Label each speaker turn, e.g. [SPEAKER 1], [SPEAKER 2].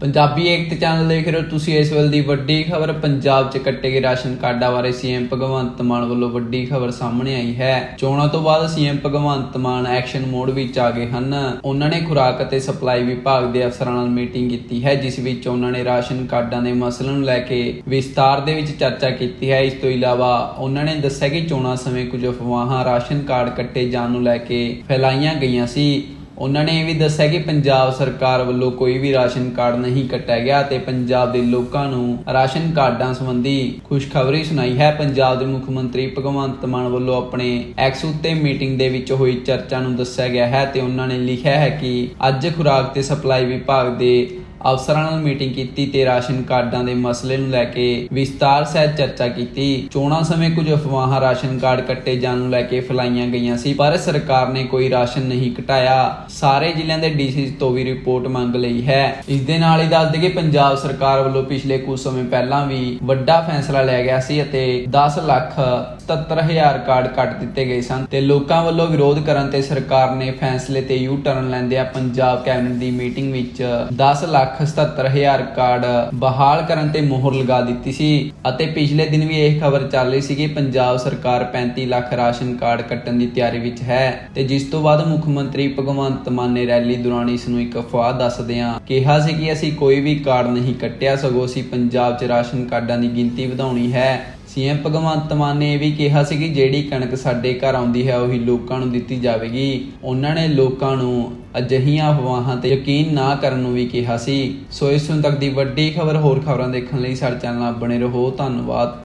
[SPEAKER 1] ਪੰਜਾਬੀ ਏਕਤਾ channel ਦੇਖ ਰਹੇ ਹੋ ਤੁਸੀਂ ਇਸ ਵੇਲੇ ਦੀ ਵੱਡੀ ਖਬਰ। ਪੰਜਾਬ 'ਚ ਕੱਟੇ ਗਏ ਰਾਸ਼ਨ ਕਾਰਡਾਂ ਬਾਰੇ ਸੀਐਮ ਭਗਵੰਤ ਮਾਨ ਵੱਲੋਂ ਵੱਡੀ ਖਬਰ ਸਾਹਮਣੇ ਆਈ ਹੈ। ਚੋਣਾਂ ਤੋਂ ਬਾਅਦ CM Bhagwant Mann action mode ਵਿੱਚ ਆ ਗਏ ਹਨ। ਉਹਨਾਂ ਨੇ ਖੁਰਾਕ ਅਤੇ ਸਪਲਾਈ ਵਿਭਾਗ ਦੇ ਅਫਸਰਾਂ ਨਾਲ ਮੀਟਿੰਗ ਕੀਤੀ ਹੈ, ਜਿਸ ਵਿੱਚ ਉਹਨਾਂ ਨੇ ਰਾਸ਼ਨ ਕਾਰਡਾਂ ਦੇ ਮਸਲੇ ਨੂੰ ਲੈ ਕੇ ਵਿਸਤਾਰ ਦੇ ਵਿੱਚ ਚਰਚਾ ਕੀਤੀ ਹੈ। ਇਸ ਤੋਂ ਇਲਾਵਾ ਉਹਨਾਂ ਨੇ ਦੱਸਿਆ ਕਿ ਚੋਣਾਂ ਸਮੇਂ ਕੁਝ ਅਫਵਾਹਾਂ ਰਾਸ਼ਨ ਕਾਰਡ ਕੱਟੇ ਜਾਣ ਨੂੰ ਲੈ ਕੇ ਫੈਲਾਈਆਂ ਗਈਆਂ ਸੀ। ਉਹਨਾਂ ਨੇ ਇਹ ਵੀ ਦੱਸਿਆ ਕਿ ਪੰਜਾਬ ਸਰਕਾਰ ਵੱਲੋਂ ਕੋਈ ਵੀ ਰਾਸ਼ਨ ਕਾਰਡ ਨਹੀਂ ਕੱਟਿਆ ਗਿਆ ਤੇ ਪੰਜਾਬ ਦੇ ਲੋਕਾਂ ਨੂੰ ਰਾਸ਼ਨ ਕਾਰਡਾਂ ਸੰਬੰਧੀ ਖੁਸ਼ਖਬਰੀ ਸੁਣਾਈ ਹੈ। ਪੰਜਾਬ ਦੇ ਮੁੱਖ ਮੰਤਰੀ ਭਗਵੰਤ ਮਾਨ ਵੱਲੋਂ ਆਪਣੇ ਐਕਸ ਉੱਤੇ ਮੀਟਿੰਗ ਦੇ ਵਿੱਚ ਹੋਈ ਚਰਚਾ ਨੂੰ ਦੱਸਿਆ ਗਿਆ ਹੈ ਤੇ ਉਹਨਾਂ ਨੇ ਲਿਖਿਆ ਹੈ ਕਿ ਅੱਜ ਖੁਰਾਕ ਤੇ ਸਪਲਾਈ ਵਿਭਾਗ ਦੇ ਅਫਸਰਾਂ ਨਾਲ ਮੀਟਿੰਗ ਕੀਤੀ ਤੇ ਰਾਸ਼ਨ ਕਾਰਡਾਂ ਦੇ ਮਸਲੇ ਨੂੰ ਲੈ ਕੇ ਵਿਸਤਾਰ ਸਹਿਤ ਚਰਚਾ ਕੀਤੀ। ਚੋਣਾਂ ਸਮੇਂ ਕੁਝ ਅਫਵਾਹਾਂ ਰਾਸ਼ਨ ਕਾਰਡ ਕੱਟੇ ਜਾਣ ਨੂੰ ਲੈ ਕੇ ਫੈਲਾਈਆਂ ਗਈਆਂ ਸੀ, ਪਰ ਸਰਕਾਰ ਨੇ ਕੋਈ ਰਾਸ਼ਨ ਨਹੀਂ ਕਟਾਇਆ। ਸਾਰੇ ਜ਼ਿਲ੍ਹਿਆਂ ਦੇ ਡੀਸੀ ਤੋਂ ਵੀ ਰਿਪੋਰਟ ਮੰਗ ਲਈ ਹੈ। ਇਸ ਦੇ ਨਾਲ ਹੀ ਦੱਸ ਦਈਏ, ਪੰਜਾਬ ਸਰਕਾਰ ਵੱਲੋਂ ਪਿਛਲੇ ਕੁਝ ਸਮੇਂ ਪਹਿਲਾਂ ਵੀ ਵੱਡਾ ਫੈਸਲਾ ਲਿਆ ਗਿਆ ਸੀ ਅਤੇ 10 ਲੱਖ 77000 ਕਾਰਡ ਕੱਟ ਦਿੱਤੇ ਗਏ ਸਨ ਤੇ ਲੋਕਾਂ ਵੱਲੋਂ ਵਿਰੋਧ ਕਰਨ ਤੇ ਸਰਕਾਰ ਨੇ ਫੈਸਲੇ ਤੇ ਯੂ ਟਰਨ ਲੈਂਦਿਆਂ ਪੰਜਾਬ ਕੈਬਨਿਟ ਦੀ ਮੀਟਿੰਗ ਵਿੱਚ 10 ਲੱਖ 77000 ਕਾਰਡ ਬਹਾਲ ਕਰਨ ਤੇ ਮੋਹਰ ਲਗਾ ਦਿੱਤੀ ਸੀ ਅਤੇ ਪਿਛਲੇ ਦਿਨ ਵੀ ਇਹ ਖਬਰ ਚੱਲ ਰਹੀ ਸੀ ਕਿ ਪੰਜਾਬ ਸਰਕਾਰ 35 ਲੱਖ ਰਾਸ਼ਨ ਕਾਰਡ ਕੱਟਣ ਦੀ ਤਿਆਰੀ ਵਿੱਚ ਹੈ ਤੇ ਜਿਸ ਤੋਂ ਬਾਅਦ ਮੁੱਖ ਮੰਤਰੀ ਭਗਵੰਤ ਮਾਨ ਨੇ ਰੈਲੀ ਦੌਰਾਨ ਇਸ ਨੂੰ ਇੱਕ ਅਫਵਾਹ ਦੱਸਦਿਆਂ ਕਿਹਾ ਸੀ ਕਿ ਅਸੀਂ ਕੋਈ ਵੀ ਕਾਰਡ ਨਹੀਂ ਕੱਟਿਆ, ਸਗੋਂ ਅਸੀਂ ਪੰਜਾਬ 'ਚ ਰਾਸ਼ਨ ਕਾਰਡਾਂ ਦੀ ਗਿਣਤੀ ਵਧਾਉਣੀ ਹੈ। ਸੀਐਮ ਭਗਵੰਤ ਮਾਨ ਨੇ ਇਹ ਵੀ ਕਿਹਾ ਸੀ ਕਿ ਜਿਹੜੀ ਕਣਕ ਸਾਡੇ ਘਰ ਆਉਂਦੀ ਹੈ, ਉਹੀ ਲੋਕਾਂ ਨੂੰ ਦਿੱਤੀ ਜਾਵੇਗੀ। ਉਹਨਾਂ ਨੇ ਲੋਕਾਂ ਨੂੰ ਅਜਿਹੀਆਂ ਅਫਵਾਹਾਂ ਤੇ ਯਕੀਨ ਨਾ ਕਰਨ ਨੂੰ ਵੀ ਕਿਹਾ ਸੀ। ਸੋ ਇਸ ਹੁਣ ਤੱਕ ਦੀ ਵੱਡੀ ਖਬਰ ਹੋਰ ਖਬਰਾਂ ਦੇਖਣ ਲਈ ਸਾਡੇ ਚੈਨਲ ਨਾਲ ਬਣੇ ਰਹੋ। ਧੰਨਵਾਦ।